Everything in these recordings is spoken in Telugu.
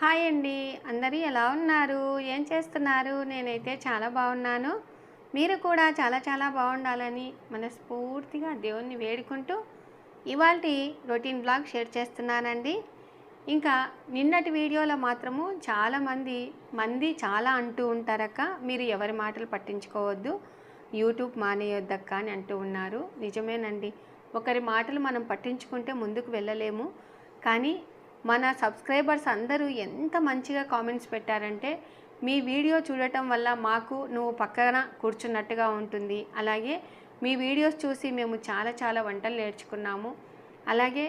హాయ్ అండి. అందరూ ఎలా ఉన్నారు? ఏం చేస్తున్నారు? నేనైతే చాలా బాగున్నాను. మీరు కూడా చాలా చాలా బాగుండాలని మనస్ఫూర్తిగా దేవుణ్ణి వేడుకుంటూ ఇవాళ రొటీన్ బ్లాగ్ షేర్ చేస్తున్నానండి. ఇంకా నిన్నటి వీడియోలో మాత్రము చాలామంది మంది చాలా అంటూ ఉంటారక్క. మీరు ఎవరి మాటలు పట్టించుకోవద్దు. యూట్యూబ్ మానేయొద్దక్క అని అంటూ ఉన్నారు. నిజమేనండి. ఒకరి మాటలు మనం పట్టించుకుంటే ముందుకు వెళ్ళలేము. కానీ మన సబ్స్క్రైబర్స్ అందరూ ఎంత మంచిగా కామెంట్స్ పెట్టారంటే మీ వీడియో చూడటం వల్ల మాకు నువ్వు పక్కన కూర్చున్నట్టుగా ఉంటుంది. అలాగే మీ వీడియోస్ చూసి మేము చాలా చాలా వంటలు నేర్చుకున్నాము. అలాగే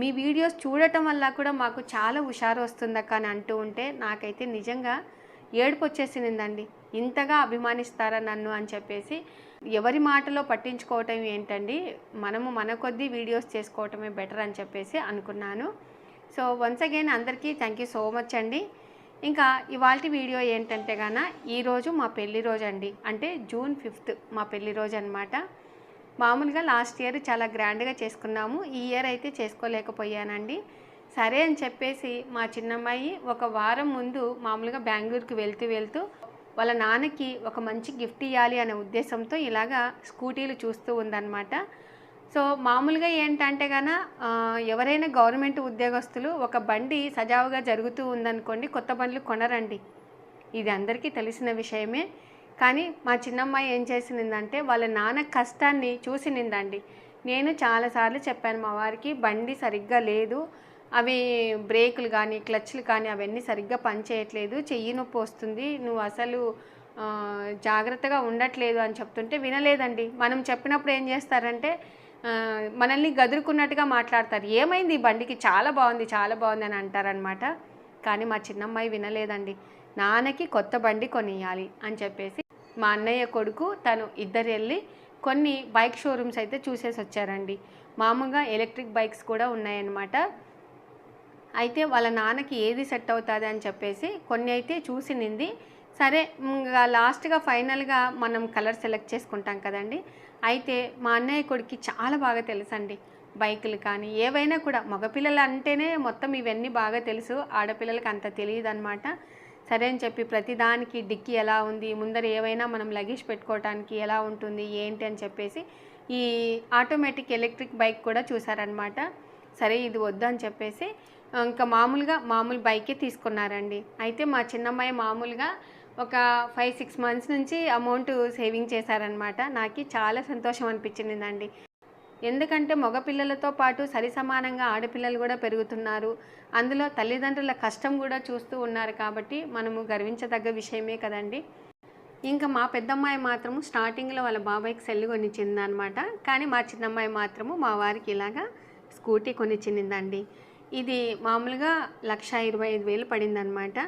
మీ వీడియోస్ చూడటం వల్ల కూడా మాకు చాలా హుషారు వస్తుందక్క అని అంటూ ఉంటే నాకైతే నిజంగా ఏడుపు వచ్చేసిందండి. ఇంతగా అభిమానిస్తారా నన్ను అని చెప్పేసి ఎవరి మాటలో పట్టించుకోవటం ఏంటండి మనము మన కొద్దీ వీడియోస్ చేసుకోవటమే బెటర్ అని చెప్పేసి అనుకున్నాను. సో వన్స్ అగైన్ అందరికీ థ్యాంక్ యూ సో మచ్ అండి. ఇంకా ఇవాళ వీడియో ఏంటంటే గాన ఈరోజు మా పెళ్ళి రోజు అండి. అంటే జూన్ ఫిఫ్త్ మా పెళ్ళి రోజు అనమాట మామూలుగా లాస్ట్ ఇయర్ చాలా గ్రాండ్గా చేసుకున్నాము. ఈ ఇయర్ అయితే చేసుకోలేకపోయానండి. సరే అని చెప్పేసి మా చిన్నమ్మాయి ఒక వారం ముందు మామూలుగా బెంగళూరుకి వెళ్తూ వెళ్తూ వాళ్ళ నాన్నకి ఒక మంచి గిఫ్ట్ ఇవ్వాలి అనే ఉద్దేశంతో ఇలాగా స్కూటీలు చూస్తూ ఉందన్నమాట. సో మామూలుగా ఏంటంటే గాన ఎవరైనా గవర్నమెంట్ ఉద్యోగస్తులు ఒక బండి సజావుగా జరుగుతూ ఉందనుకోండి కొత్త బండ్లు కొనరండి. ఇది అందరికీ తెలిసిన విషయమే. కానీ మా చిన్నమ్మాయి ఏం చేసినిందంటే వాళ్ళ నాన్న కష్టాన్ని చూసినిందండి నేను చాలాసార్లు చెప్పాను మా వారికి బండి సరిగ్గా లేదు అవి బ్రేకులు కానీ క్లచ్లు కానీ అవన్నీ సరిగ్గా పనిచేయట్లేదు చెయ్యి నొప్పి వస్తుంది నువ్వు అసలు జాగ్రత్తగా ఉండట్లేదు అని చెప్తుంటే వినలేదండి. మనం చెప్పినప్పుడు ఏం చేస్తారంటే మనల్ని గదురుకున్నట్టుగా మాట్లాడతారు. ఏమైంది ఈ బండికి? చాలా బాగుంది చాలా బాగుంది అని అంటారనమాట కానీ మా చిన్నమ్మాయి వినలేదండి. నాన్నకి కొత్త బండి కొనియాలి అని చెప్పేసి మా అన్నయ్య కొడుకు తను ఇద్దరు వెళ్ళి కొన్ని బైక్ షోరూమ్స్ అయితే చూసేసి వచ్చారండి. మామూలుగా ఎలక్ట్రిక్ బైక్స్ కూడా ఉన్నాయన్నమాట. అయితే వాళ్ళ నాన్నకి ఏది సెట్ అవుతుంది అని చెప్పేసి కొన్ని అయితే చూసినింది సరే ఇంకా లాస్ట్గా ఫైనల్గా మనం కలర్ సెలెక్ట్ చేసుకుంటాం కదండి. అయితే మా అన్నయ్య కొడుకు చాలా బాగా తెలుసండి. బైకులు కానీ ఏవైనా కూడా మగపిల్లలు అంటేనే మొత్తం ఇవన్నీ బాగా తెలుసు. ఆడపిల్లలకి అంత తెలియదు అనమాట సరే అని చెప్పి ప్రతిదానికి డిక్కీ ఎలా ఉంది ముందర ఏవైనా మనం లగేజ్ పెట్టుకోవటానికి ఎలా ఉంటుంది ఏంటి అని చెప్పేసి ఈ ఆటోమేటిక్ ఎలక్ట్రిక్ బైక్ కూడా చూసారనమాట సరే ఇది వద్దు అని చెప్పేసి ఇంకా మామూలుగా మామూలు బైకే తీసుకున్నారండి. అయితే మా చిన్నమ్మాయి మామూలుగా ఒక ఫైవ్ సిక్స్ మంత్స్ నుంచి అమౌంట్ సేవింగ్ చేశారనమాట నాకు చాలా సంతోషం అనిపించిందండి. ఎందుకంటే మగపిల్లలతో పాటు సరి సమానంగా ఆడపిల్లలు కూడా పెరుగుతున్నారు. అందులో తల్లిదండ్రుల కష్టం కూడా చూస్తూ ఉన్నారు కాబట్టి మనము గర్వించదగ్గ విషయమే కదండి. ఇంకా మా పెద్దమ్మాయి మాత్రము స్టార్టింగ్లో వాళ్ళ బాబాయ్కి సెల్లు కొనిచ్చిందనమాట కానీ మా చిన్నమ్మాయి మాత్రము మా వారికి ఇలాగా స్కూటీ కొనిచ్చిందండి. ఇది మామూలుగా లక్ష ఇరవై ఐదు వేలు పడిందనమాట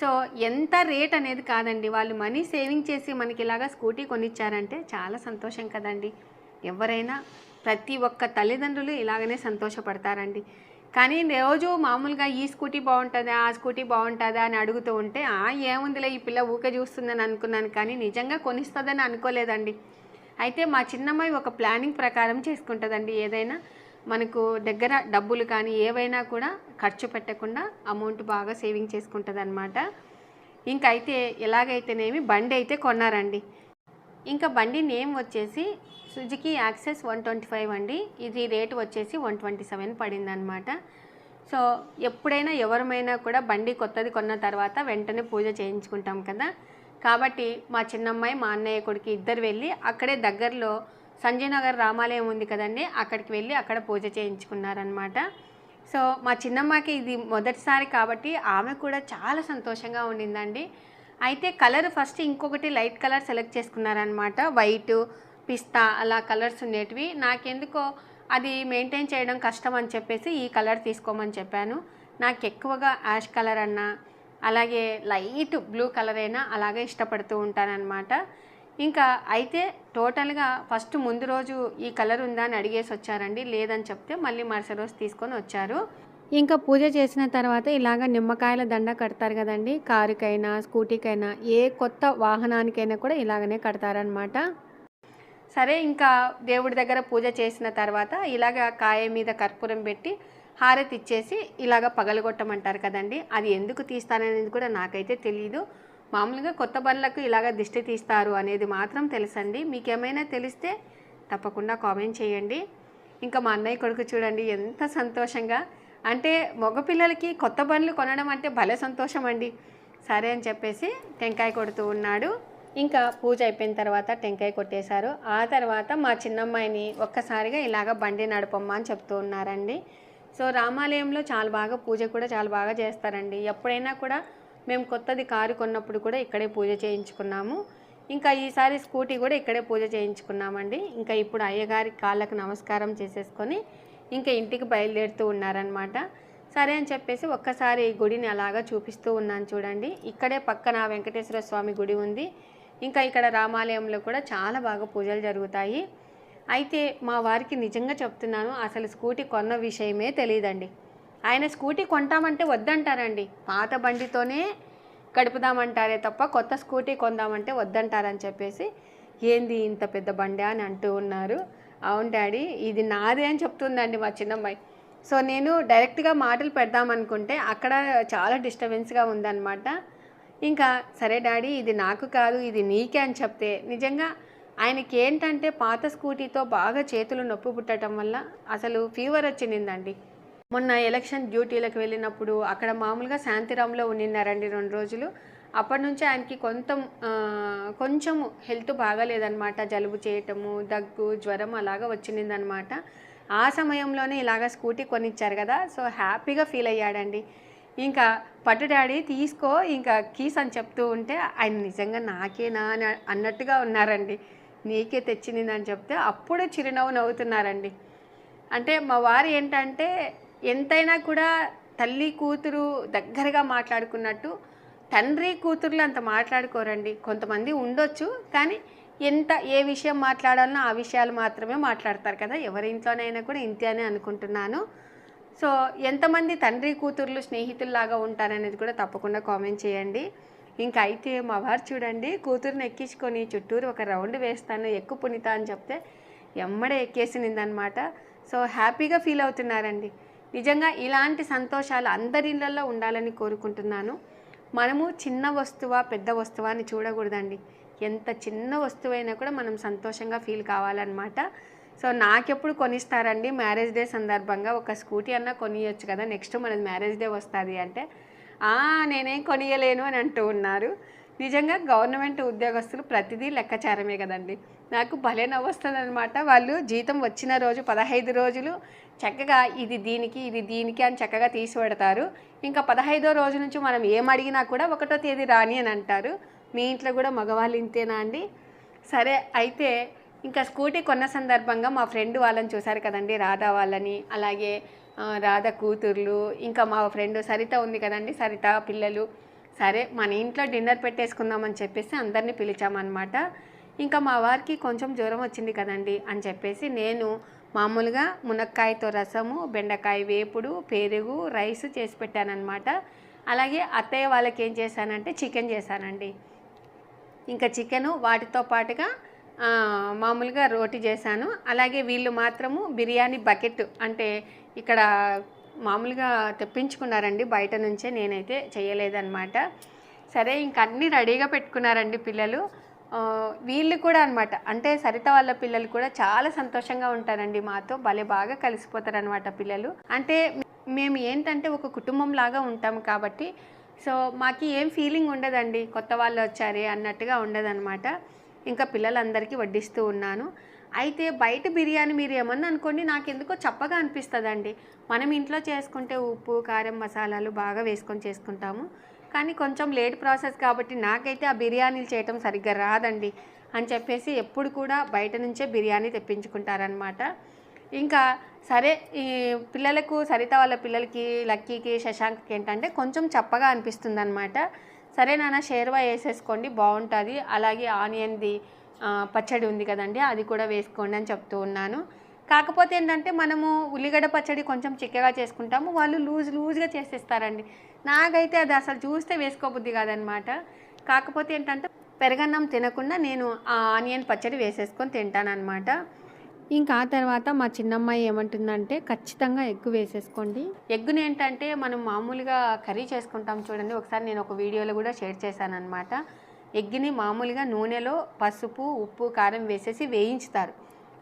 సో ఎంత రేట్ అనేది కాదండి. వాళ్ళు మనీ సేవింగ్ చేసి మనకి ఇలాగా స్కూటీ కొనిచ్చారంటే చాలా సంతోషం కదండి. ఎవరైనా ప్రతి ఒక్క తల్లిదండ్రులు ఇలాగనే సంతోషపడతారండి. కానీ రోజు మామూలుగా ఈ స్కూటీ బాగుంటుందా ఆ స్కూటీ బాగుంటుందా అని అడుగుతూ ఉంటే ఆ ఏముందిలే ఈ పిల్ల ఊకే చూస్తుందని అనుకున్నాను కానీ నిజంగా కొనిస్తుందని అనుకోలేదండి. అయితే మా చిన్నమ్మాయి ఒక ప్లానింగ్ ప్రకారం చేసుకుంటుందండి. ఏదైనా మనకు దగ్గర డబ్బులు కానీ ఏవైనా కూడా ఖర్చు పెట్టకుండా అమౌంట్ బాగా సేవింగ్ చేసుకుంటుంది అనమాట ఇంకైతే ఎలాగైతేనేమి బండి అయితే కొన్నారండి. ఇంకా బండి నేమ్ వచ్చేసి Suzuki Access one twenty five అండి. ఇది రేటు వచ్చేసి వన్ ట్వంటీ సెవెన్ పడిందనమాట సో ఎప్పుడైనా ఎవరమైనా కూడా బండి కొత్తది కొన్న తర్వాత వెంటనే పూజ చేయించుకుంటాం కదా. కాబట్టి మా చిన్నమ్మాయి మా అన్నయ్య కొడుకు ఇద్దరు వెళ్ళి అక్కడే దగ్గరలో సంజయ్ నగర్ రామాలయం ఉంది కదండి అక్కడికి వెళ్ళి అక్కడ పూజ చేయించుకున్నారనమాట సో మా చిన్నమ్మకి ఇది మొదటిసారి కాబట్టి ఆమె కూడా చాలా సంతోషంగా ఉండిందండి. అయితే కలర్ ఫస్ట్ ఇంకొకటి లైట్ కలర్ సెలెక్ట్ చేసుకున్నారనమాట వైట్ పిస్తా అలా కలర్స్ ఉండేటివి. నాకెందుకో అది మెయింటైన్ చేయడం కష్టం అని చెప్పేసి ఈ కలర్ తీసుకోమని చెప్పాను. నాకు ఎక్కువగా యాష్ కలర్ అన్నా అలాగే లైట్ బ్లూ కలర్ అయినా అలాగే ఇష్టపడుతూ ఉంటానన్నమాట. ఇంకా అయితే టోటల్గా ఫస్ట్ ముందు రోజు ఈ కలర్ ఉందా అని అడిగేసి వచ్చారండి. లేదని చెప్తే మళ్ళీ మరుసటి రోజు తీసుకొని వచ్చారు. ఇంకా పూజ చేసిన తర్వాత ఇలాగ నిమ్మకాయల దండ కడతారు కదండి. కారుకైనా స్కూటీకైనా ఏ కొత్త వాహనానికైనా కూడా ఇలాగనే కడతారనమాట సరే ఇంకా దేవుడి దగ్గర పూజ చేసిన తర్వాత ఇలాగ కాయ మీద కర్పూరం పెట్టి హారతి ఇచ్చేసి ఇలాగ పగలగొట్టమంటారు కదండి. అది ఎందుకు తీస్తారనేది కూడా నాకైతే తెలియదు మామూలుగా కొత్త బండ్లకు ఇలాగ దిష్టి తీస్తారు అనేది మాత్రం తెలుసండి. మీకేమైనా తెలిస్తే తప్పకుండా కామెంట్ చేయండి. ఇంకా మా అన్నయ్య కొడుకు చూడండి ఎంత సంతోషంగా. అంటే మగపిల్లలకి కొత్త బండ్లు కొనడం అంటే భలే సంతోషం అండి సరే అని చెప్పేసి టెంకాయ కొడుతూ ఉన్నాడు. ఇంకా పూజ అయిపోయిన తర్వాత టెంకాయ కొట్టేశారు. ఆ తర్వాత మా చిన్నమ్మాయిని ఒక్కసారిగా ఇలాగ బండి నడపమ్మా అని చెప్తూ ఉన్నారండి. సో రామాలయంలో చాలా బాగా పూజ కూడా చాలా బాగా చేస్తారండి. ఎప్పుడైనా కూడా మేము కొత్తది కారు కొన్నప్పుడు కూడా ఇక్కడే పూజ చేయించుకున్నాము. ఇంకా ఈసారి స్కూటీ కూడా ఇక్కడే పూజ చేయించుకున్నామండి. ఇంకా ఇప్పుడు అయ్యగారి కాళ్ళకు నమస్కారం చేసేసుకొని ఇంకా ఇంటికి బయలుదేరుతూ ఉన్నారనమాట సరే అని చెప్పేసి ఒక్కసారి ఈ గుడిని అలాగా చూపిస్తూ ఉన్నాను చూడండి. ఇక్కడే పక్కన వెంకటేశ్వర స్వామి గుడి ఉంది. ఇంకా ఇక్కడ రామాలయంలో కూడా చాలా బాగా పూజలు జరుగుతాయి. అయితే మా వారికి నిజంగా చెప్తున్నాను అసలు స్కూటీ కొన్న విషయమే తెలియదండి ఆయన స్కూటీ కొంటామంటే వద్దంటారండి. పాత బండితోనే గడుపుదామంటారే తప్ప కొత్త స్కూటీ కొందామంటే వద్దంటారని చెప్పేసి ఏంది ఇంత పెద్ద బండి? అని అంటూ ఉన్నారు. అవును డాడీ ఇది నాదే అని చెప్తుందండి మా చిన్నమ్మాయి. సో నేను డైరెక్ట్గా మాటలు పెడదామనుకుంటే అక్కడ చాలా డిస్టర్బెన్స్గా ఉందన్నమాట. ఇంకా సరే డాడీ ఇది నాకు కాదు ఇది నీకే అని చెప్తే నిజంగా ఆయనకి ఏంటంటే పాత స్కూటీతో బాగా చేతులు నొప్పి పుట్టడం వల్ల అసలు ఫీవర్ వచ్చిందండి. మొన్న ఎలక్షన్ డ్యూటీలకు వెళ్ళినప్పుడు అక్కడ మామూలుగా శాంతిరామ్లో ఉండినారండి రెండు రోజులు. అప్పటి నుంచి ఆయనకి కొంత కొంచెం హెల్త్ బాగాలేదనమాట జలుబు చేయటము దగ్గు జ్వరం అలాగా వచ్చిందనమాట ఆ సమయంలోనే ఇలాగ స్కూటీ కొనిచ్చారు కదా సో హ్యాపీగా ఫీల్ అయ్యాడండి. ఇంకా పట్టు డాడీ తీసుకో ఇంకా కీస్ అని చెప్తూ ఉంటే ఆయన నిజంగా నాకేనా అని అన్నట్టుగా ఉన్నారండి. నీకే తెచ్చింది చెప్తే అప్పుడే చిరునవ్వు నవ్వుతున్నారండి. అంటే మా వారు ఏంటంటే ఎంతైనా కూడా తల్లి కూతురు దగ్గరగా మాట్లాడుకున్నట్టు తండ్రి కూతుర్లు అంత మాట్లాడుకోరండి. కొంతమంది ఉండొచ్చు కానీ ఎంత ఏ విషయం మాట్లాడాలనో ఆ విషయాలు మాత్రమే మాట్లాడతారు కదా. ఎవరి ఇంట్లోనైనా కూడా ఇంతే అని అనుకుంటున్నాను. సో ఎంతమంది తండ్రి కూతుర్లు స్నేహితుల్లాగా ఉంటారనేది కూడా తప్పకుండా కామెంట్ చేయండి. ఇంకా అయితే మా వారు చూడండి కూతురుని ఎక్కించుకొని చుట్టూరు ఒక రౌండ్ వేస్తాను ఎక్కువ పునిత అని చెప్తే ఎమ్మడే ఎక్కేసినిందనమాట సో హ్యాపీగా ఫీల్ అవుతున్నారండి. నిజంగా ఇలాంటి సంతోషాలు అందరి ఇళ్ళల్లో ఉండాలని కోరుకుంటున్నాను. మనము చిన్న వస్తువా పెద్ద వస్తువా అని చూడకూడదండి. ఎంత చిన్న వస్తువైనా కూడా మనం సంతోషంగా ఫీల్ కావాలన్నమాట. సో నాకెప్పుడు కొనిస్తారండి? మ్యారేజ్ డే సందర్భంగా ఒక స్కూటీ అన్నా కొనియొచ్చు కదా. నెక్స్ట్ మనది మ్యారేజ్ డే వస్తుంది అంటే నేనేం కొనియలేను అని అంటూ ఉన్నారు. నిజంగా గవర్నమెంట్ ఉద్యోగస్తులు ప్రతిదీ లెక్కచారమే కదండి. నాకు భలే నవ్వొస్తుందనమాట వాళ్ళు జీతం వచ్చిన రోజు పదహైదు రోజులు చక్కగా ఇది దీనికి ఇది దీనికి అని చక్కగా తీసి పెడతారు ఇంకా పదహైదో రోజు నుంచి మనం ఏం అడిగినా కూడా ఒకటో తేదీ రాని అని అంటారు. మీ ఇంట్లో కూడా మగవాళ్ళు ఇంతేనా అండి? సరే అయితే ఇంకా స్కూటీ కొన్న సందర్భంగా మా ఫ్రెండ్ వాళ్ళని చూశారు కదండి రాధా వాళ్ళని. అలాగే రాధ కూతుర్లు ఇంకా మా ఫ్రెండ్ సరిత ఉంది కదండి సరిత పిల్లలు. సరే మన ఇంట్లో డిన్నర్ పెట్టేసుకుందామని చెప్పేసి అందరినీ పిలిచామన్నమాట. ఇంకా మా వారికి కొంచెం జ్వరం వచ్చింది కదండి అని చెప్పేసి నేను మామూలుగా మునక్కాయతో రసము బెండకాయ వేపుడు పెరుగు రైస్ చేసి పెట్టానన్నమాట. అలాగే అత్తయ్య వాళ్ళకి ఏం చేశానంటే చికెన్ చేశానండి. ఇంకా చికెను వాటితో పాటుగా మామూలుగా రోటి చేశాను. అలాగే వీళ్ళు మాత్రము బిర్యానీ బకెట్ అంటే ఇక్కడ మామూలుగా తెప్పించుకున్నారండి. బయట నుంచే నేనైతే చేయలేదన్నమాట. సరే ఇంక అన్నీ రెడీగా పెట్టుకున్నారండి పిల్లలు. వీళ్ళు కూడా అనమాట అంటే సరిత వాళ్ళ పిల్లలు కూడా చాలా సంతోషంగా ఉంటారండి మాతో. భలే బాగా కలిసిపోతారనమాట పిల్లలు. అంటే మేము ఏంటంటే ఒక కుటుంబం లాగా ఉంటాం కాబట్టి సో మాకు ఏం ఫీలింగ్ ఉండదండి. కొత్త వాళ్ళు వచ్చారే అన్నట్టుగా ఉండదన్నమాట. ఇంకా పిల్లలందరికీ వడ్డిస్తూ ఉన్నాను. అయితే బయట బిర్యానీ మీరు ఏమన్నా అనుకోండి నాకు ఎందుకో చప్పగా అనిపిస్తుందండి. మనం ఇంట్లో చేసుకుంటే ఉప్పు కారం మసాలాలు బాగా వేసుకొని చేసుకుంటాము. కానీ కొంచెం లేట్ ప్రాసెస్ కాబట్టి నాకైతే ఆ బిర్యానీలు చేయటం సరిగ్గా రాదండి అని చెప్పేసి ఎప్పుడు కూడా బయట నుంచే బిర్యానీ తెప్పించుకుంటారనమాట ఇంకా సరే ఈ పిల్లలకు సరిత వాళ్ళ పిల్లలకి లక్కీకి శశాంక్కి ఏంటంటే కొంచెం చప్పగా అనిపిస్తుంది అనమాట సరే నాన్న షేర్వా వేసేసుకోండి బాగుంటుంది. అలాగే ఆనియన్ది పచ్చడి ఉంది కదండి అది కూడా వేసుకోండి అని చెప్తూ ఉన్నాను. కాకపోతే ఏంటంటే మనము ఉల్లిగడ్డ పచ్చడి కొంచెం చిక్కగా చేసుకుంటాము వాళ్ళు లూజ్ లూజ్గా చేసేస్తారండి. నాకైతే అది అసలు చూస్తే వేసుకోబుద్ధి కాదనమాట. కాకపోతే ఏంటంటే పెరగన్నం తినకుండా నేను ఆ ఆనియన్ పచ్చడి వేసేసుకొని తింటానన్నమాట ఇంకా ఆ తర్వాత మా చిన్నమ్మాయి ఏమంటుందంటే ఖచ్చితంగా ఎగ్గు వేసేసుకోండి. ఎగ్గుని ఏంటంటే మనం మామూలుగా కర్రీ చేసుకుంటాం చూడండి ఒకసారి నేను ఒక వీడియోలో కూడా షేర్ చేశాను అనమాట ఎగ్ని మామూలుగా నూనెలో పసుపు ఉప్పు కారం వేసేసి వేయించుతారు.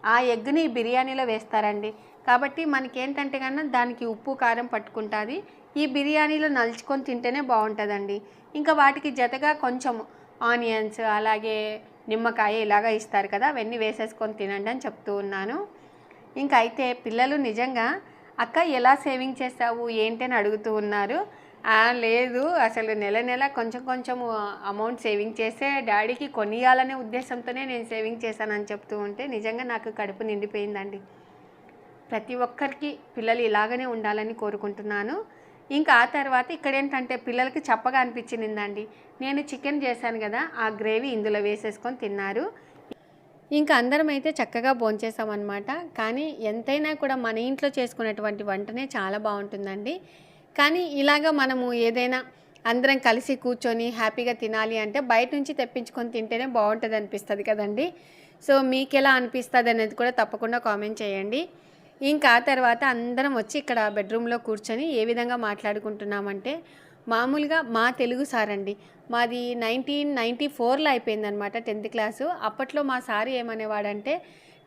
ఆ ఎగ్ని బిర్యానీలో వేస్తారండి. కాబట్టి మనకేంటంటే కన్నా దానికి ఉప్పు కారం పట్టుకుంటుంది. ఈ బిర్యానీలో నలుచుకొని తింటేనే బాగుంటుందండి. ఇంకా వాటికి జతగా కొంచెం ఆనియన్స్ అలాగే నిమ్మకాయ ఇలాగా ఇస్తారు కదా అవన్నీ వేసేసుకొని తినండి అని చెప్తూ ఉన్నాను. ఇంకా అయితే పిల్లలు నిజంగా అక్క ఎలా సేవింగ్ చేస్తావు? ఏంటి? అని అడుగుతూ ఉన్నారు. లేదు. అసలు నెల నెల కొంచెం కొంచెం అమౌంట్ సేవింగ్ చేస్తే డాడీకి కొనియాలనే ఉద్దేశంతోనే నేను సేవింగ్ చేశానని చెప్తూ ఉంటే నిజంగా నాకు కడుపు నిండిపోయిందండి. ప్రతి ఒక్కరికి పిల్లలు ఇలాగనే ఉండాలని కోరుకుంటున్నాను. ఇంకా ఆ తర్వాత ఇక్కడ ఏంటంటే పిల్లలకి చప్పగా అనిపించిందండి. నేను చికెన్ చేశాను కదా ఆ గ్రేవీ ఇందులో వేసేసుకొని తిన్నారు. ఇంకా అందరం అయితే చక్కగా భోంచేసామన్నమాట. కానీ ఎంతైనా కూడా మన ఇంట్లో చేసుకునేటువంటి వంటనే చాలా బాగుంటుందండి. కానీ ఇలాగ మనము ఏదైనా అందరం కలిసి కూర్చొని హ్యాపీగా తినాలి అంటే బయట నుంచి తెప్పించుకొని తింటేనే బాగుంటుంది అనిపిస్తుంది కదండి. సో మీకు ఎలా అనిపిస్తుంది అనేది కూడా తప్పకుండా కామెంట్ చేయండి. ఇంకా తర్వాత అందరం వచ్చి ఇక్కడ బెడ్రూమ్లో కూర్చొని ఏ విధంగా మాట్లాడుకుంటున్నామంటే మామూలుగా మా తెలుగు సార్ అండి. మాది నైన్టీన్ నైంటీ ఫోర్లో అయిపోయిందనమాట టెన్త్ క్లాసు. అప్పట్లో మా సార్ ఏమనేవాడంటే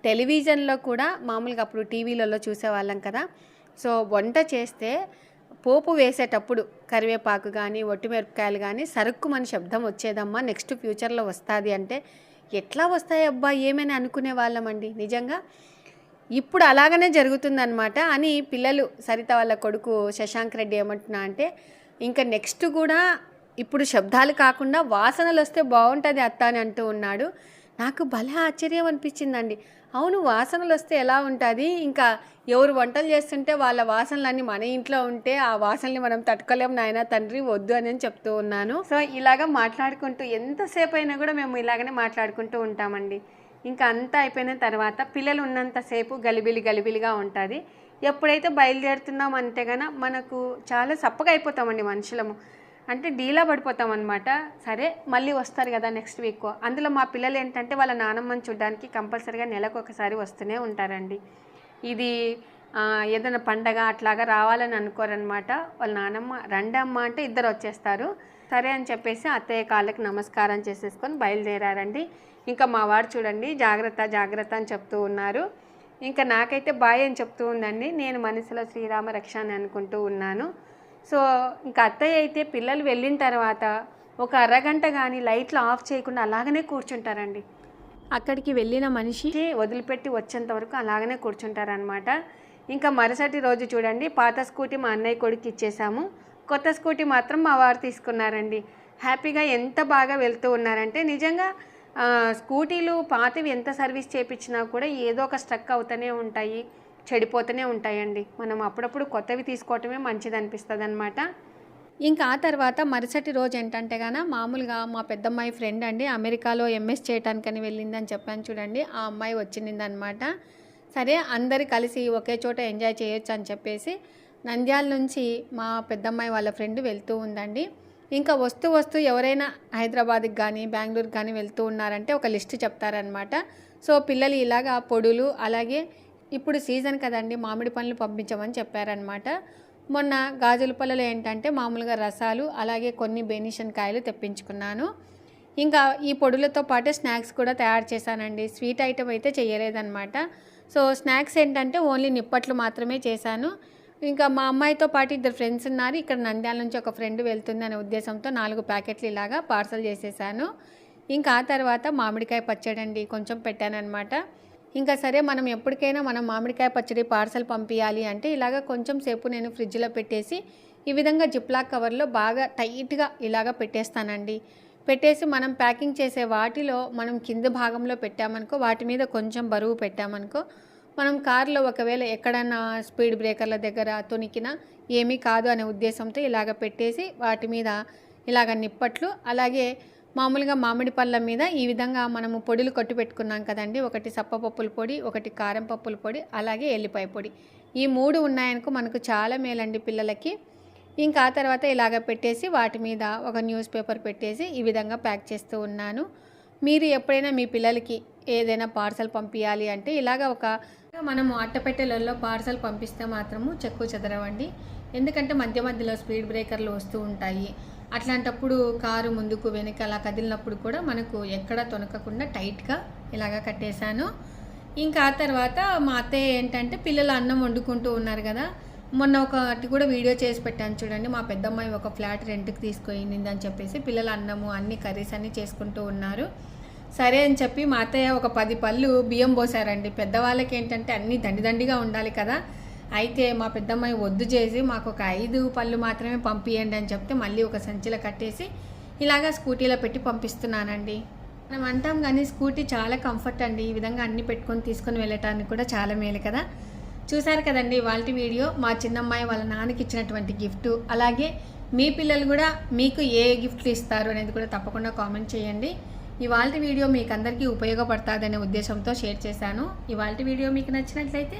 టెలివిజన్లో కూడా మామూలుగా అప్పుడు టీవీలలో చూసేవాళ్ళం కదా. సో వంట చేస్తే పోపు వేసేటప్పుడు కరివేపాకు కానీ ఒట్టిమిరపకాయలు కానీ సరుక్కుమని శబ్దం వచ్చేదమ్మా నెక్స్ట్ ఫ్యూచర్లో వస్తుంది అంటే ఎట్లా వస్తాయి అబ్బా ఏమని అనుకునే వాళ్ళమండి నిజంగా ఇప్పుడు అలాగనే జరుగుతుందనమాట అని పిల్లలు సరిత వాళ్ళ కొడుకు శశాంక్ రెడ్డి ఏమంటున్నా అంటే ఇంకా నెక్స్ట్ కూడా ఇప్పుడు శబ్దాలు కాకుండా వాసనలు వస్తే బాగుంటుంది అత్త అని అంటూ ఉన్నాడు. నాకు భలే ఆశ్చర్యం అనిపించిందండి. అవును వాసనలు వస్తే ఎలా ఉంటుంది? ఇంకా ఎవరు వంటలు చేస్తుంటే వాళ్ళ వాసనలన్నీ మన ఇంట్లో ఉంటే ఆ వాసనని మనం తట్టుకోలేము నాయన తండ్రి వద్దు అని చెప్తూ ఉన్నాను. సో ఇలాగ మాట్లాడుకుంటూ ఎంతసేపు అయినా కూడా మేము ఇలాగనే మాట్లాడుకుంటూ ఉంటామండి. ఇంకా అంతా అయిపోయిన తర్వాత పిల్లలు ఉన్నంతసేపు గలిబిలి గలిబిలిగా ఉంటుంది. ఎప్పుడైతే బయలుదేరుతున్నాం అంటే గన మనకు చాలా సప్పగా అయిపోతామండి మనుషులము. అంటే డీలా పడిపోతాం అనమాట సరే మళ్ళీ వస్తారు కదా నెక్స్ట్ వీక్. అందులో మా పిల్లలు ఏంటంటే వాళ్ళ నానమ్మని చూడడానికి కంపల్సరీగా నెలకు ఒకసారి వస్తూనే ఉంటారండి. ఇది ఏదైనా పండగ అట్లాగా రావాలని అనుకోరనమాట వాళ్ళ నానమ్మ రండమ్మ అంటే ఇద్దరు వచ్చేస్తారు. సరే అని చెప్పేసి అత్తయ్య కాళ్ళకి నమస్కారం చేసేసుకొని బయలుదేరారండి. ఇంకా మా వాడు చూడండి జాగ్రత్త జాగ్రత్త అని చెప్తూ ఉన్నారు. ఇంకా నాకైతే బాయ్ అని చెప్తూ ఉందండి. నేను మనసులో శ్రీరామ రక్ష అని అనుకుంటూ ఉన్నాను. సో ఇంకా అత్తయ్య అయితే పిల్లలు వెళ్ళిన తర్వాత ఒక అరగంట కానీ లైట్లు ఆఫ్ చేయకుండా అలాగనే కూర్చుంటారండి. అక్కడికి వెళ్ళిన మనిషి వదిలిపెట్టి వచ్చేంత వరకు అలాగనే కూర్చుంటారనమాట ఇంకా మరుసటి రోజు చూడండి పాత స్కూటీ మా అన్నయ్య కొడుకు ఇచ్చేసాము. కొత్త స్కూటీ మాత్రం మా వారు తీసుకున్నారండి. హ్యాపీగా ఎంత బాగా వెళ్తూ ఉన్నారంటే నిజంగా స్కూటీలు పాతవి ఎంత సర్వీస్ చేయించినా కూడా ఏదో ఒక స్ట్రక్ అవుతూనే ఉంటాయి. చెడిపోతూనే ఉంటాయండి. మనం అప్పుడప్పుడు కొత్తవి తీసుకోవటమే మంచిది అనిపిస్తుంది అనమాట ఇంకా ఆ తర్వాత మరుసటి రోజు ఏంటంటే గాన మామూలుగా మా పెద్దమ్మాయి ఫ్రెండ్ అండి అమెరికాలో ఎంఎస్ చేయటానికని వెళ్ళిందని చెప్పాను చూడండి ఆ అమ్మాయి వచ్చిందనమాట సరే అందరు కలిసి ఒకే చోట ఎంజాయ్ చేయొచ్చు అని చెప్పేసి నంద్యాల నుంచి మా పెద్దమ్మాయి వాళ్ళ ఫ్రెండ్ వెళ్తూ ఉందండి. ఇంకా వస్తూ వస్తూ ఎవరైనా హైదరాబాద్కి కానీ బెంగళూరుకి కానీ వెళ్తూ ఉన్నారంటే ఒక లిస్ట్ చెప్తారనమాట సో పిల్లలు ఇలాగా పొడులు అలాగే ఇప్పుడు సీజన్ కదండి మామిడి పండ్లు పంపించమని చెప్పారనమాట మొన్న గాజుల పళ్ళలో ఏంటంటే మామూలుగా రసాలు అలాగే కొన్ని బెనిషన్ కాయలు తెప్పించుకున్నాను. ఇంకా ఈ పొడులతో పాటు స్నాక్స్ కూడా తయారు చేశానండి. స్వీట్ ఐటెం అయితే చేయలేదన్నమాట. సో స్నాక్స్ ఏంటంటే ఓన్లీ నిప్పట్లు మాత్రమే చేశాను. ఇంకా మా అమ్మాయితో పాటు ఇద్దరు ఫ్రెండ్స్ ఉన్నారు. ఇక్కడ నంద్యాల నుంచి ఒక ఫ్రెండ్ వెళ్తుంది అనే ఉద్దేశంతో నాలుగు ప్యాకెట్లు ఇలాగా పార్సల్ చేసేసాను. ఇంకా ఆ తర్వాత మామిడికాయ పచ్చడి అండి కొంచెం పెట్టానన్నమాట. ఇంకా సరే మనం ఎప్పటికైనా మనం మామిడికాయ పచ్చడి పార్సల్ పంపించాలి అంటే ఇలాగ కొంచెం సేపు నేను ఫ్రిడ్జ్లో పెట్టేసి ఈ విధంగా జిప్లాక్ కవర్లో బాగా టైట్గా ఇలాగ పెట్టేస్తానండి. పెట్టేసి మనం ప్యాకింగ్ చేసే వాటిలో మనం కింద భాగంలో పెట్టామనుకో వాటి మీద కొంచెం బరువు పెట్టామనుకో మనం కారులో ఒకవేళ ఎక్కడన్నా స్పీడ్ బ్రేకర్ల దగ్గర తొనికినా ఏమీ కాదు అనే ఉద్దేశంతో ఇలాగ పెట్టేసి వాటి మీద ఇలాగ నిప్పట్లు అలాగే మామూలుగా మామిడి పళ్ళ మీద ఈ విధంగా మనము పొడులు కొట్టి పెట్టుకున్నాం కదండి. ఒకటి సప్పపప్పుల పొడి ఒకటి కారం పప్పుల పొడి అలాగే ఎల్లిపాయ పొడి. ఈ మూడు ఉన్నాయనుకో మనకు చాలా మేలండి పిల్లలకి. ఇంకా ఆ తర్వాత ఇలాగ పెట్టేసి వాటి మీద ఒక న్యూస్ పేపర్ పెట్టేసి ఈ విధంగా ప్యాక్ చేస్తూ ఉన్నాను. మీరు ఎప్పుడైనా మీ పిల్లలకి ఏదైనా పార్సల్ పంపించాలి అంటే ఇలాగ ఒక మనము అట్టపెట్టెలలో పార్సల్ పంపిస్తే మాత్రము చెక్కు చెదరవండి. ఎందుకంటే మధ్య మధ్యలో స్పీడ్ బ్రేకర్లు వస్తూ ఉంటాయి. అట్లాంటప్పుడు కారు ముందుకు వెనక అలా కదిలినప్పుడు కూడా మనకు ఎక్కడ తొనకకుండా టైట్గా ఇలాగ కట్టేశాను. ఇంకా ఆ తర్వాత మా అత్తయ్య ఏంటంటే పిల్లలు అన్నం వండుకుంటూ ఉన్నారు కదా మొన్న ఒకటి కూడా వీడియో చేసి పెట్టాను చూడండి. మా పెద్దమ్మాయి ఒక ఫ్లాట్ రెంట్కి తీసుకొనింది అని చెప్పేసి పిల్లల అన్నము అన్ని కర్రీస్ అన్నీ చేసుకుంటూ ఉన్నారు. సరే అని చెప్పి మా అత్తయ్య ఒక పది పళ్ళు బియ్యం పోసారండి. పెద్దవాళ్ళకి ఏంటంటే అన్నీ దండిదండిగా ఉండాలి కదా. అయితే మా పెద్దమ్మాయి వద్దు చేసి మాకు ఒక ఐదు పళ్ళు మాత్రమే పంపియండి అని చెప్తే మళ్ళీ ఒక సంచిలో కట్టేసి ఇలాగా స్కూటీలో పెట్టి పంపిస్తున్నానండి. మనం అంటాం కానీ స్కూటీ చాలా కంఫర్ట్ అండి. ఈ విధంగా అన్ని పెట్టుకొని తీసుకొని వెళ్ళటానికి కూడా చాలా మేలు కదా. చూసారు కదండి వాళ్ళ వీడియో? మా చిన్నమ్మాయి వాళ్ళ నాన్నకి ఇచ్చినటువంటి గిఫ్ట్ అలాగే మీ పిల్లలు కూడా మీకు ఏ గిఫ్ట్లు ఇస్తారు అనేది కూడా తప్పకుండా కామెంట్ చేయండి. ఇవాళ వీడియో మీకు అందరికీ ఉపయోగపడుతుందనే ఉద్దేశంతో షేర్ చేశాను. ఇవాళ వీడియో మీకు నచ్చినట్లయితే